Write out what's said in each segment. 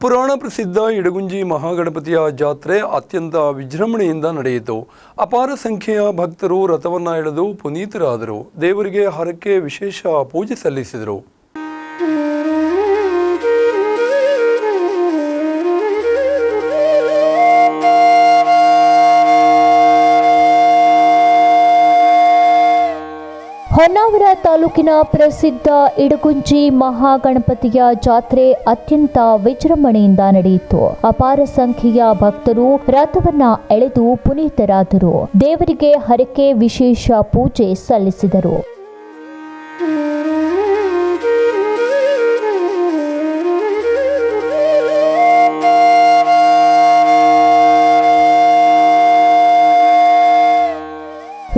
ಪುರಾಣ ಪ್ರಸಿದ್ಧ ಇಡಗುಂಜಿ ಮಹಾಗಣಪತಿಯ ಜಾತ್ರೆ ಅತ್ಯಂತ ವಿಜೃಂಭಣೆಯಿಂದ ನಡೆಯಿತು. ಅಪಾರ ಸಂಖ್ಯೆಯ ಭಕ್ತರು ರಥವನ್ನ ಎಳೆದು ಪುನೀತರಾದರು. ದೇವರಿಗೆ ಹರಕೆ ವಿಶೇಷ ಪೂಜೆ ಸಲ್ಲಿಸಿದರು. ಹೊನ್ನಾವರ ತಾಲೂಕಿನ ಪ್ರಸಿದ್ಧ ಇಡಗುಂಜಿ ಮಹಾಗಣಪತಿಯ ಜಾತ್ರೆ ಅತ್ಯಂತ ವಿಜೃಂಭಣೆಯಿಂದ ನಡೆಯಿತು. ಅಪಾರ ಸಂಖ್ಯೆಯ ಭಕ್ತರು ರಥವನ್ನ ಎಳೆದು ಪುನೀತರಾದರು. ದೇವರಿಗೆ ಹರಕೆ ವಿಶೇಷ ಪೂಜೆ ಸಲ್ಲಿಸಿದರು.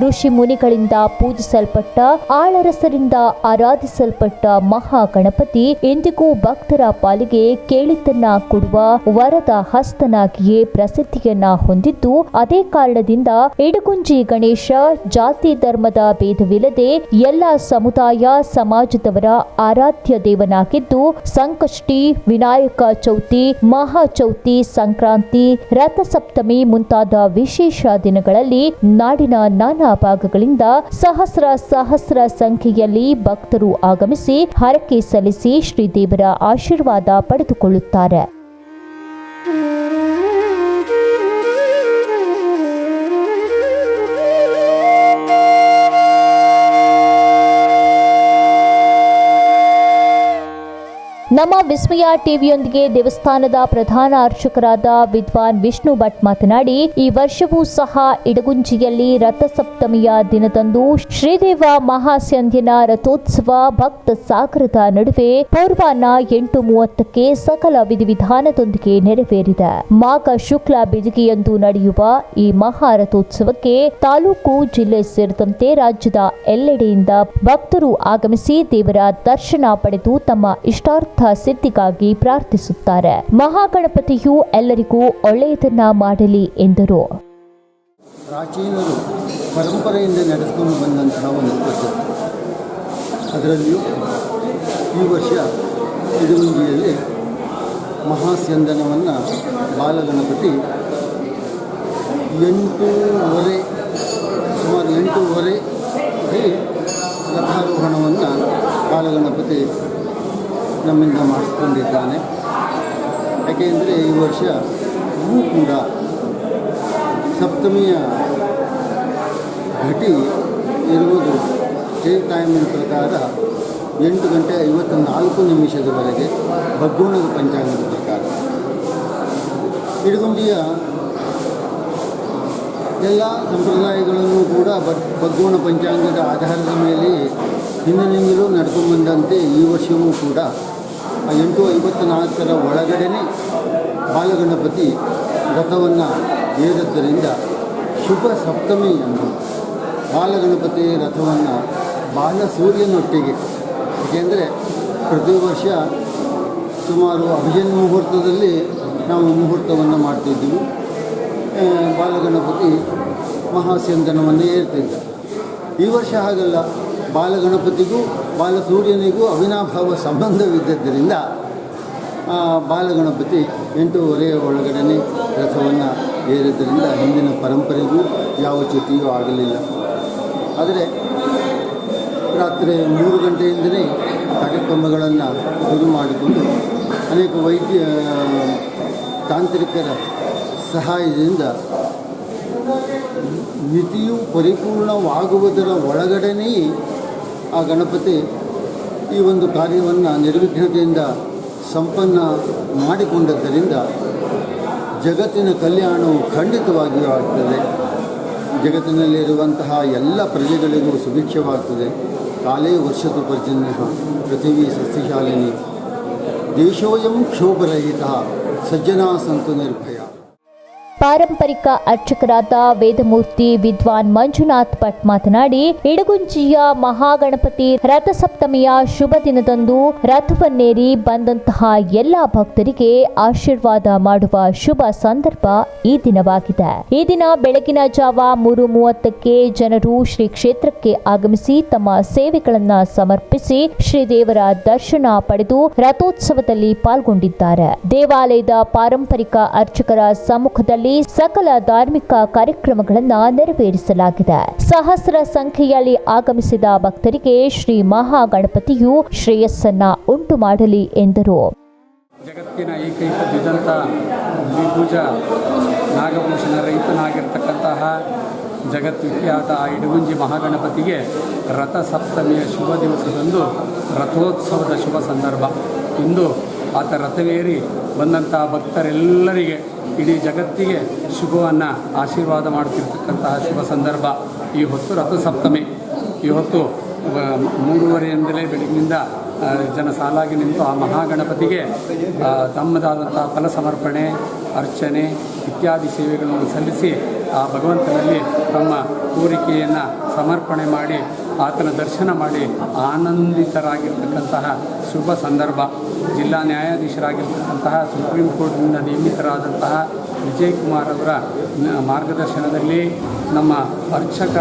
ಋಷಿ ಮುನಿಗಳಿಂದ ಪೂಜಿಸಲ್ಪಟ್ಟ ಆಳರಸರಿಂದ ಆರಾಧಿಸಲ್ಪಟ್ಟ ಮಹಾಗಣಪತಿ ಎಂದಿಗೂ ಭಕ್ತರ ಪಾಲಿಗೆ ಕೇಳಿದ್ದನ್ನ ಕೊಡುವ ವರದ ಹಸ್ತನಾಗಿಯೇ ಪ್ರಸಿದ್ಧಿಯನ್ನ ಹೊಂದಿದ್ದು, ಅದೇ ಕಾರಣದಿಂದ ಇಡಗುಂಜಿ ಗಣೇಶ ಜಾತಿ ಧರ್ಮದ ಭೇದವಿಲ್ಲದೆ ಎಲ್ಲ ಸಮುದಾಯ ಸಮಾಜದವರ ಆರಾಧ್ಯ ದೇವನಾಗಿದ್ದು, ಸಂಕಷ್ಟಿ, ವಿನಾಯಕ ಚೌತಿ ಮಹಾಚೌತಿ ಸಂಕ್ರಾಂತಿ, ರಥಸಪ್ತಮಿ ಮುಂತಾದ ವಿಶೇಷ ದಿನಗಳಲ್ಲಿ ನಾಡಿನ ನಾನಾ ಭಾಗಗಳಿಂದ ಸಹಸ್ರ ಸಹಸ್ರ ಸಂಖ್ಯೆಯಲ್ಲಿ ಭಕ್ತರು ಆಗಮಿಸಿ ಹರಕೆ ಸಲ್ಲಿಸಿ ಶ್ರೀದೇವರ ಆಶೀರ್ವಾದ ಪಡೆದುಕೊಳ್ಳುತ್ತಾರೆ. ನಮ್ಮ ವಿಸ್ಮಯ ಟಿವಿಯೊಂದಿಗೆ ದೇವಸ್ಥಾನದ ಪ್ರಧಾನ ಅರ್ಚಕರಾದ ವಿದ್ವಾನ್ ವಿಷ್ಣು ಭಟ್ ಮಾತನಾಡಿ, ಈ ವರ್ಷವೂ ಸಹ ಇಡಗುಂಜಿಯಲ್ಲಿ ರಥಸಪ್ತಮಿಯ ದಿನದಂದು ಶ್ರೀದೇವ ಮಹಾಸಂಧ್ಯನ ರಥೋತ್ಸವ ಭಕ್ತ ಸಾಗರದ ನಡುವೆ ಪೂರ್ವಾಹ್ನ ಎಂಟು ಮೂವತ್ತಕ್ಕೆ ಸಕಲ ವಿಧಿವಿಧಾನದೊಂದಿಗೆ ನೆರವೇರಿದೆ. ಮಾಘ ಶುಕ್ಲ ಬಿದಿಗೆಯಂದು ನಡೆಯುವ ಈ ಮಹಾರಥೋತ್ಸವಕ್ಕೆ ತಾಲೂಕು ಜಿಲ್ಲೆ ಸೇರಿದಂತೆ ರಾಜ್ಯದ ಎಲ್ಲೆಡೆಯಿಂದ ಭಕ್ತರು ಆಗಮಿಸಿ ದೇವರ ದರ್ಶನ ಪಡೆದು ತಮ್ಮ ಇಷ್ಟಾರ್ಥ ಸಿದ್ಧಿಗಾಗಿ ಪ್ರಾರ್ಥಿಸುತ್ತಾರೆ. ಮಹಾಗಣಪತಿಯು ಎಲ್ಲರಿಗೂ ಒಳ್ಳೆಯದನ್ನ ಮಾಡಲಿ ಎಂದರು. ಪ್ರಾಚೀನರು ಪರಂಪರೆಯಿಂದ ನಡೆಸಿಕೊಂಡು ಬಂದಂತಹ ಒಂದು ಪದ್ಧತಿ ಅದರಲ್ಲಿಯೂ ಈ ವರ್ಷ ಇಡಗುಂಜಿಯಲ್ಲಿ ಮಹಾಸ್ಯಂದನವನ್ನು ಬಾಲಗಣಪತಿ ಎಂಟೂವರೆ, ಸುಮಾರು ಎಂಟೂವರೆ ರಥಾರೋಹಣವನ್ನು ಬಾಲಗಣಪತಿ ನಮ್ಮಿಂದ ಮಾಡಿಸ್ಕೊಂಡಿದ್ದಾನೆ. ಯಾಕೆಂದರೆ ಈ ವರ್ಷ ಹೂ ಕೂಡ ಸಪ್ತಮಿಯ ಘಟಿ ಇರುವುದು ಸ್ಟೇಟ್ ಟೈಮಿನ ಪ್ರಕಾರ ಎಂಟು ಗಂಟೆ ಐವತ್ತ ನಾಲ್ಕು ನಿಮಿಷದವರೆಗೆ ಬಗ್ಗೋಣದ ಪಂಚಾಂಗದ ಪ್ರಕಾರ. ಇಡಗುಂಡಿಯ ಎಲ್ಲ ಸಂಪ್ರದಾಯಗಳನ್ನು ಕೂಡ ಬಗ್ ಬಗ್ಗೋಣ ಪಂಚಾಂಗದ ಆಧಾರದ ಮೇಲೆ ಹಿಂದಿನಿಂದಲೂ ನಡೆದು ಬಂದಂತೆ ಈ ವರ್ಷವೂ ಕೂಡ ಆ ಎಂಟು ಐವತ್ತು ನಾಲ್ಕರ ಒಳಗಡೆನೆ ಬಾಲಗಣಪತಿ ರಥವನ್ನು ಏರಿದ್ದರಿಂದ ಶುಭ ಸಪ್ತಮಿ ಎಂದು ಬಾಲಗಣಪತಿ ರಥವನ್ನು ಬಾಲ ಸೂರ್ಯನೊಟ್ಟಿಗೆ, ಏಕೆಂದರೆ ಪ್ರತಿ ವರ್ಷ ಸುಮಾರು ಅಭಿಜನ್ ಮುಹೂರ್ತದಲ್ಲಿ ನಾವು ಮುಹೂರ್ತವನ್ನು ಮಾಡ್ತಿದ್ದೀವಿ. ಬಾಲಗಣಪತಿ ಮಹಾಸ್ಯಂದನವನ್ನು ಏರ್ತಿದ್ದ. ಈ ವರ್ಷ ಹಾಗಲ್ಲ, ಬಾಲಗಣಪತಿಗೂ ಬಾಲಸೂರ್ಯನಿಗೂ ಅವಿನಾಭಾವ ಸಂಬಂಧವಿದ್ದರಿಂದ ಬಾಲಗಣಪತಿ ಎಂಟೂವರೆಯ ಒಳಗಡೆ ರಥವನ್ನು ಏರಿದ್ದರಿಂದ ಹಿಂದಿನ ಪರಂಪರೆಗೂ ಯಾವ ಚ್ಯುತಿಯೂ ಆಗಲಿಲ್ಲ. ಆದರೆ ರಾತ್ರಿ ಮೂರು ಗಂಟೆಯಿಂದಲೇ ಕಾರ್ಯಕ್ರಮಗಳನ್ನು ಶುರು ಮಾಡಿಕೊಂಡು ಅನೇಕ ವೈದ್ಯ, ತಾಂತ್ರಿಕರ ಸಹಾಯದಿಂದ ಮಿತಿಯು ಪರಿಪೂರ್ಣವಾಗುವುದರ ಒಳಗಡೆನೆಯೇ ಆ ಗಣಪತಿ ಈ ಒಂದು ಕಾರ್ಯವನ್ನು ನಿರ್ವಿಘ್ನತೆಯಿಂದ ಸಂಪನ್ನ ಮಾಡಿಕೊಂಡದ್ದರಿಂದ ಜಗತ್ತಿನ ಕಲ್ಯಾಣವು ಖಂಡಿತವಾಗಿಯೂ ಆಗ್ತದೆ. ಜಗತ್ತಿನಲ್ಲಿರುವಂತಹ ಎಲ್ಲ ಪ್ರಜೆಗಳಿಗೂ ಸುಭಿಕ್ಷವಾಗ್ತದೆ. ಕಾಲೇ ವರ್ಷದ ಪರ್ಜನ್ಯ ಪೃಥಿವಿ ಸಸ್ಯಶಾಲಿನಿ ದೇಶೋಯಂ ಕ್ಷೋಭರಹಿತ ಸಜ್ಜನಾ ಸಂತು ನಿರ್ಭಯ. ಪಾರಂಪರಿಕ ಅರ್ಚಕರಾದ ವೇದಮೂರ್ತಿ ವಿದ್ವಾನ್ ಮಂಜುನಾಥ್ ಭಟ್ ಮಾತನಾಡಿ, ಇಡಗುಂಜಿಯ ಮಹಾಗಣಪತಿ ರಥಸಪ್ತಮಿಯ ಶುಭ ದಿನದಂದು ರಥವನ್ನೇರಿ ಬಂದಂತಹ ಎಲ್ಲ ಭಕ್ತರಿಗೆ ಆಶೀರ್ವಾದ ಮಾಡುವ ಶುಭ ಸಂದರ್ಭ ಈ ದಿನವಾಗಿದೆ. ಈ ದಿನ ಬೆಳಗಿನ ಜಾವ ಮೂರು ಮೂವತ್ತಕ್ಕೆ ಜನರು ಶ್ರೀ ಕ್ಷೇತ್ರಕ್ಕೆ ಆಗಮಿಸಿ ತಮ್ಮ ಸೇವೆಗಳನ್ನ ಸಮರ್ಪಿಸಿ ಶ್ರೀದೇವರ ದರ್ಶನ ಪಡೆದು ರಥೋತ್ಸವದಲ್ಲಿ ಪಾಲ್ಗೊಂಡಿದ್ದಾರೆ. ದೇವಾಲಯದ ಪಾರಂಪರಿಕ ಅರ್ಚಕರ ಸಮ್ಮುಖದಲ್ಲಿ ಸಕಲ ಧಾರ್ಮಿಕ ಕಾರ್ಯಕ್ರಮಗಳನ್ನು ನೆರವೇರಿಸಲಾಗಿದೆ. ಸಹಸ್ರ ಸಂಖ್ಯೆಯಲ್ಲಿ ಆಗಮಿಸಿದ ಭಕ್ತರಿಗೆ ಶ್ರೀ ಮಹಾಗಣಪತಿಯು ಶ್ರೇಯಸ್ಸನ್ನ ಉಂಟು ಮಾಡಲಿ ಎಂದರು. ಜಗತ್ತಿನ ಏಕೈಕ ದ್ವಿದಂತ ದ್ವಿಭುಜ ನಾಗಭೂಷಣ ರೈತನಾಗಿರ್ತಕ್ಕಂತಹ ಜಗದ್ವಿಖ್ಯಾತ ಇಡಗುಂಜಿ ಮಹಾಗಣಪತಿಗೆ ರಥ ಸಪ್ತಮಿಯ ಶುಭ ದಿವಸದಂದು ರಥೋತ್ಸವದ ಶುಭ ಸಂದರ್ಭ. ಇಂದು ಆತ ರಥವೇರಿ ಬಂದಂತಹ ಭಕ್ತರೆಲ್ಲರಿಗೆ ಇಡೀ ಜಗತ್ತಿಗೆ ಶುಭವನ್ನು ಆಶೀರ್ವಾದ ಮಾಡುತ್ತಿರ್ತಕ್ಕಂತಹ ಶುಭ ಸಂದರ್ಭ ಈ ಹೊತ್ತು ರಥಸಪ್ತಮಿ. ಈ ಹೊತ್ತು ಮೂರುವರೆಯಿಂದಲೇ ಬೆಳಗಿನಿಂದ ಜನ ಸಾಲಾಗಿ ನಿಂತು ಆ ಮಹಾಗಣಪತಿಗೆ ತಮ್ಮದಾದಂತಹ ಫಲ ಸಮರ್ಪಣೆ, ಅರ್ಚನೆ ಇತ್ಯಾದಿ ಸೇವೆಗಳನ್ನು ಸಲ್ಲಿಸಿ ಆ ಭಗವಂತನಲ್ಲಿ ತಮ್ಮ ಕೋರಿಕೆಯನ್ನು ಸಮರ್ಪಣೆ ಮಾಡಿ, ಆತನ ದರ್ಶನ ಮಾಡಿ ಆನಂದಿತರಾಗಿರ್ತಕ್ಕಂತಹ ಶುಭ ಸಂದರ್ಭ. ಜಿಲ್ಲಾ ನ್ಯಾಯಾಧೀಶರಾಗಿರ್ತಕ್ಕಂತಹ ಸುಪ್ರೀಂ ಕೋರ್ಟ್ನಿಂದ ನೇಮಿತರಾದಂತಹ ವಿಜಯ್ ಕುಮಾರ್ ಅವರ ಮಾರ್ಗದರ್ಶನದಲ್ಲಿ ನಮ್ಮ ಅರ್ಚಕ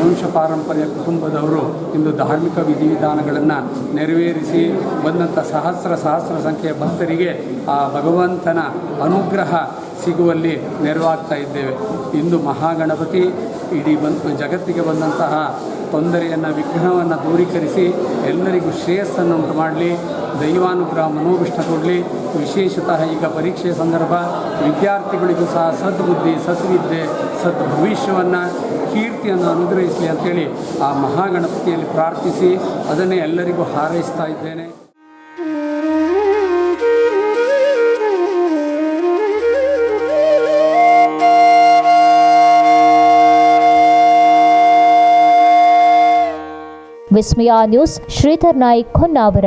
ವಂಶ ಪಾರಂಪರ್ಯ ಕುಟುಂಬದವರು ಇಂದು ಧಾರ್ಮಿಕ ವಿಧಿವಿಧಾನಗಳನ್ನು ನೆರವೇರಿಸಿ ಬಂದಂಥ ಸಹಸ್ರ ಸಹಸ್ರ ಸಂಖ್ಯೆಯ ಭಕ್ತರಿಗೆ ಆ ಭಗವಂತನ ಅನುಗ್ರಹ ಸಿಗುವಲ್ಲಿ ನೆರವಾಗ್ತಾ ಇದ್ದೇವೆ. ಇಂದು ಮಹಾಗಣಪತಿ ಇಡೀ ಬಂದ, ಜಗತ್ತಿಗೆ ಬಂದಂತಹ ತೊಂದರೆಯನ್ನು, ವಿಘ್ನವನ್ನು ದೂರೀಕರಿಸಿ ಎಲ್ಲರಿಗೂ ಶ್ರೇಯಸ್ಸನ್ನು ಉಂಟು ಮಾಡಲಿ ದೈವಾನುಗ್ರಹ ಮನೋಭಿಷ್ಟ ಕೊಡಲಿ ವಿಶೇಷತಃ ಈಗ ಪರೀಕ್ಷೆಯ ಸಂದರ್ಭ, ವಿದ್ಯಾರ್ಥಿಗಳಿಗೂ ಸಹ ಸದ್ಬುದ್ಧಿ, ಸದ್ವಿದ್ಯೆ ಸದ್ ಭವಿಷ್ಯವನ್ನು ಕೀರ್ತಿಯನ್ನು ಅನುಗ್ರಹಿಸಲಿ ಅಂತೇಳಿ ಆ ಮಹಾಗಣಪತಿಯಲ್ಲಿ ಪ್ರಾರ್ಥಿಸಿ, ಅದನ್ನೇ ಎಲ್ಲರಿಗೂ ಹಾರೈಸ್ತಾ ಇದ್ದೇನೆ. ವಿಸ್ಮಯ ನ್ಯೂಸ್ ಶ್ರೀಧರ್ ನಾಯ್ಕ್ ಹೊನ್ನಾವರ.